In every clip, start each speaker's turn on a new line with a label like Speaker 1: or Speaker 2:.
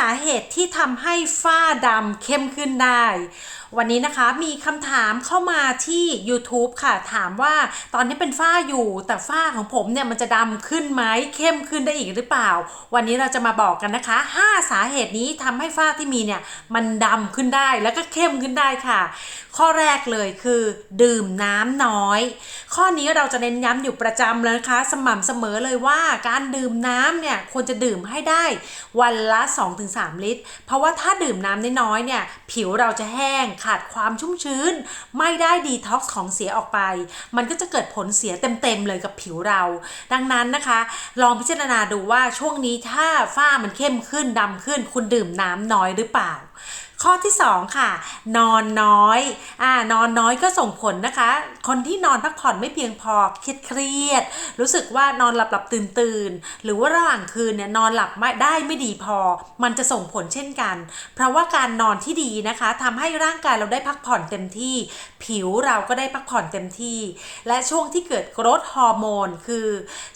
Speaker 1: สาเหตุที่ทำให้ฝ้าดำเข้มขึ้นได้ วันนี้นะคะมีคำถามเข้ามาที่ YouTube ค่ะ ถามว่าตอนนี้เป็นฝ้าอยู่ แต่ฝ้าของผมเนี่ยมันจะดำขึ้นไหมเข้มขึ้นได้อีกหรือเปล่า วันนี้เราจะมาบอกกันนะคะ 5 สาเหตุนี้ทำให้ฝ้าที่มีเนี่ยมันดำขึ้นได้แล้วก็เข้มขึ้นได้ค่ะ ข้อแรกเลยคือ ดื่มน้ำน้อย ข้อนี้เราจะเน้นย้ำอยู่ประจำเลยนะคะ สม่ำเสมอเลยว่าการดื่มน้ำเนี่ยควรจะดื่มให้ได้วันละ 2-3 ลิตร เพราะว่าถ้าดื่มน้ำน้อยๆเนี่ยผิวเราจะแห้งขาดความชุ่มชื้น ไม่ได้ดีท็อกซ์ของเสียออกไป มันก็จะเกิดผลเสียเต็มๆเลยกับผิวเรา ดังนั้นนะคะ ลองพิจารณาดูว่าช่วงนี้ถ้าฝ้ามันเข้มขึ้นดำขึ้น คุณดื่มน้ำน้อยหรือเปล่า ข้อที่ 2 ค่ะ นอนน้อยอ่านอนน้อยก็ส่งผลนะคะ คนที่นอนพักผ่อนไม่เพียงพอเครียดเครียด รู้สึกว่านอนหลับหลับตื่นตื่นหรือว่าระหว่างคืนเนี่ยนอนหลับไม่ได้ไม่ดีพอ มันจะส่งผลเช่นกัน เพราะว่าการนอนที่ดีนะคะทำให้ร่างกายเราได้พักผ่อนเต็มที่ ผิวเราก็ได้พักผ่อนเต็มที่ และช่วงที่เกิดโกรทฮอร์โมนคือ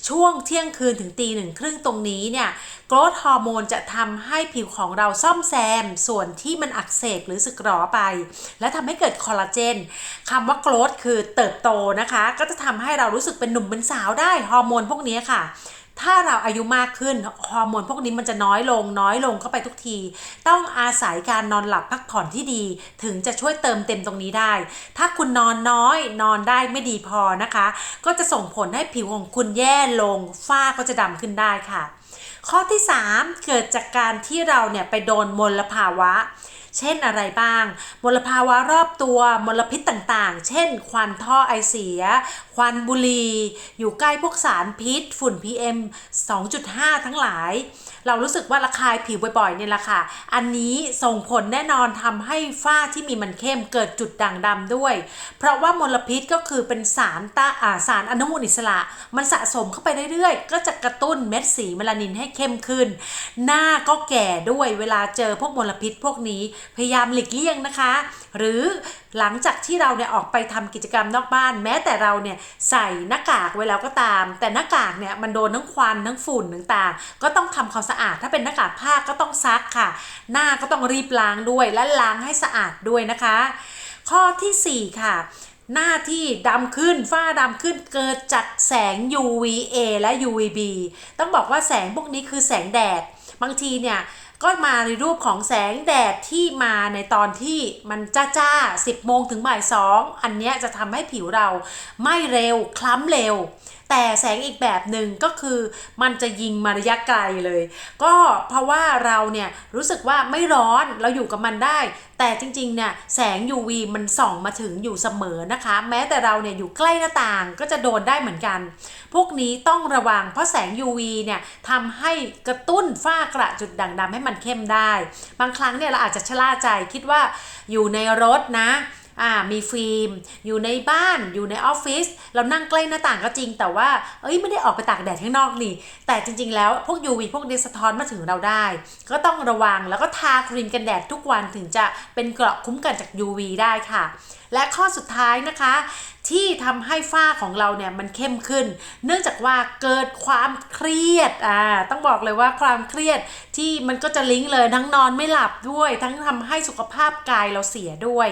Speaker 1: ช่วงเที่ยงคืนถึงตีหนึ่งครึ่งตรงนี้เนี่ยโกรทฮอร์โมนจะทำให้ผิวของเราซ่อมแซมส่วนที่มันอักเสบหรือสึกหรอไป และทำให้เกิดคอลลาเจนคำว่าโกรทคือเติบโตนะคะ ก็จะทำให้เรารู้สึกเป็นหนุ่มเป็นสาวได้ฮอร์โมนพวกนี้ค่ะถ้าเราอายุมากขึ้นฮอร์โมนพวกนี้มันจะน้อยลงน้อยลงเข้าไปทุกที ต้องอาศัยการนอนหลับพักผ่อนที่ดี ถึงจะช่วยเติมเต็มตรงนี้ได้ ถ้าคุณนอนน้อยนอนได้ไม่ดีพอนะคะ ก็จะส่งผลให้ผิวของคุณแย่ลง ฝ้าก็จะดำขึ้นได้ค่ะ ข้อที่ 3 เกิดจากการที่เราเนี่ยไปโดนมลภาวะ เช่นอะไรบ้าง มลภาวะรอบตัวมลพิษต่างๆ เช่น ควันท่อไอเสีย ควันบุหรี่อยู่ใกล้พวกสารพิษ ฝุ่น PM 2.5 ทั้งหลาย เรารู้สึกว่าระคายผิวบ่อยๆเนี่ยแหละค่ะ อันนี้ส่งผลแน่นอนทำให้ฝ้าที่มีมันเข้มเกิดจุดด่างดำด้วย เพราะว่ามลพิษก็คือเป็นสารตาสารอนุมูลอิสระ มันสะสมเข้าไปเรื่อยๆ ก็จะกระตุ้นเม็ดสีเมลานินให้เข้มขึ้น หน้าก็แก่ด้วยเวลาเจอพวกมลพิษพวกนี้พยายามหลีกเลี่ยงนะคะ หรือหลังจากที่เราเนี่ยออกไปทำกิจกรรมนอกบ้าน แม้แต่เราเนี่ยใส่หน้ากากไว้แล้วก็ตาม แต่หน้ากากเนี่ยมันโดนทั้งควันทั้งฝุ่นต่างๆ ก็ต้องทำความสะอาด ถ้าเป็นหน้ากากผ้าก็ต้องซักค่ะ หน้าก็ต้องรีบล้างด้วยและล้างให้สะอาดด้วยนะคะ ข้อทีสี่4 ค่ะหน้าที่ดำขึ้นฝ้าดำขึ้นเกิดจากแสง UVA และ UVB ต้องบอกว่าแสงพวกนี้คือแสงแดด บางทีเนี่ย ก็มาในรูปของแสงแดดที่มาในตอนที่มันจ้าจ้าๆ10โมงถึงบ่ายสองอันเนี้ยจะทำให้ผิวเราไม่เร็วคล้ำเร็ว แต่แสงอีกแบบหนึ่งก็คือมันจะยิงมาระยะไกลเลย ก็เพราะว่าเราเนี่ยรู้สึกว่าไม่ร้อนเราอยู่กับมันได้ แต่จริงๆเนี่ยแสง UV มันส่องมาถึงอยู่เสมอนะคะ แม้แต่เราเนี่ยอยู่ใกล้หน้าต่างก็จะโดนได้เหมือนกัน พวกนี้ต้องระวังเพราะแสง UV เนี่ยทำให้กระตุ้นฝ้ากระจุดด่างดำให้มันเข้มได้ บางครั้งเนี่ยเราอาจจะชะล่าใจคิดว่าอยู่ในรถนะ อ่ามีฟิล์ม อยู่ในบ้านอยู่ในออฟฟิศเรานั่งใกล้หน้าต่างก็จริง แต่ว่าเอ้ยไม่ได้ออกไปตากแดดข้างนอกนี่ แต่จริง ๆ แล้วพวก UV พวกนี้สะท้อนมาถึงเราได้ ก็ต้องระวังแล้วก็ทาครีมกันแดดทุกวันถึงจะเป็นเกราะคุ้มกันจาก UV ได้ค่ะ และข้อสุดท้ายนะคะที่ทำให้ฝ้าของเราเนี่ยมันเข้มขึ้น เนื่องจากว่าเกิดความเครียดอ่าต้องบอกเลยว่าความเครียดที่มันก็จะลิงก์เลยทั้งนอนไม่หลับด้วย ทั้งทำให้สุขภาพกายเราเสียด้วย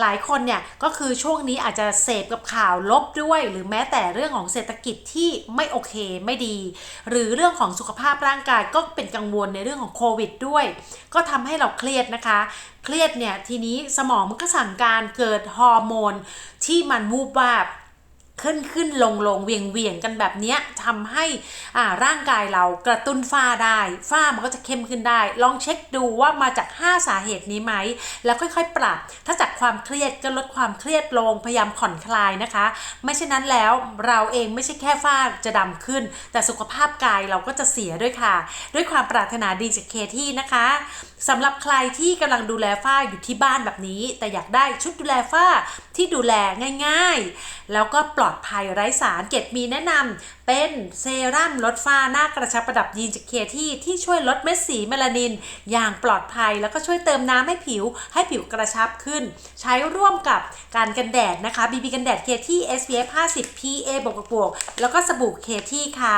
Speaker 1: หลายคนเนี่ยก็คือช่วงนี้อาจจะเสพกับข่าวลบด้วย หรือแม้แต่เรื่องของเศรษฐกิจที่ไม่โอเคไม่ดี หรือเรื่องของสุขภาพร่างกายก็เป็นกังวลในเรื่องของโควิดด้วย ก็ทำให้เราเครียดนะคะ เครียดเนี่ยทีนี้สมองมันก็สั่งการเกิดฮอร์โมนที่มันวูบวาบ ขึ้นขึ้นลงลงเวียงเวียงกันแบบนี้ทำให้อ่าร่างกายเรากระตุ้นฝ้าได้ฝ้ามันก็จะเข้มขึ้นได้ ลองเช็คดูว่ามาจาก 5 สาเหตุนี้ไหม แล้วค่อยๆ ปรับ ถ้าจากความเครียดก็ลดความเครียดลงพยายามผ่อนคลายนะคะ ไม่เช่นนั้นแล้วเราเองไม่ใช่แค่ฝ้าจะดำขึ้น แต่สุขภาพกายเราก็จะเสียด้วยค่ะ ด้วยความปรารถนาดีจากเคที่นะคะสำหรับใครที่กำลังดูแลฝ้าอยู่ที่บ้านแบบนี้ แต่อยากได้ชุดดูแลฝ้าที่ดูแลง่าย ๆ แล้วก็ปลอดอดภัยไร้สารเกตมีแนะนำเป็นเซรั่มลดฝ้าหน้ากระชับประดับยีนจากเคที่ที่ช่วยลดเม็ดสีเมลานิน อย่างปลอดภัยแล้วก็ช่วยเติมน้ำให้ผิว ให้ผิวกระชับขึ้น ใช้ร่วมกับการกันแดดนะคะ BB กันแดดเคที่ SPF 50 PA บวกบวกแล้วก็สบู่เคที่ค่ะ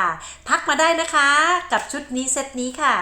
Speaker 1: ทักมาได้นะคะ กับชุดนี้เซตนี้ค่ะ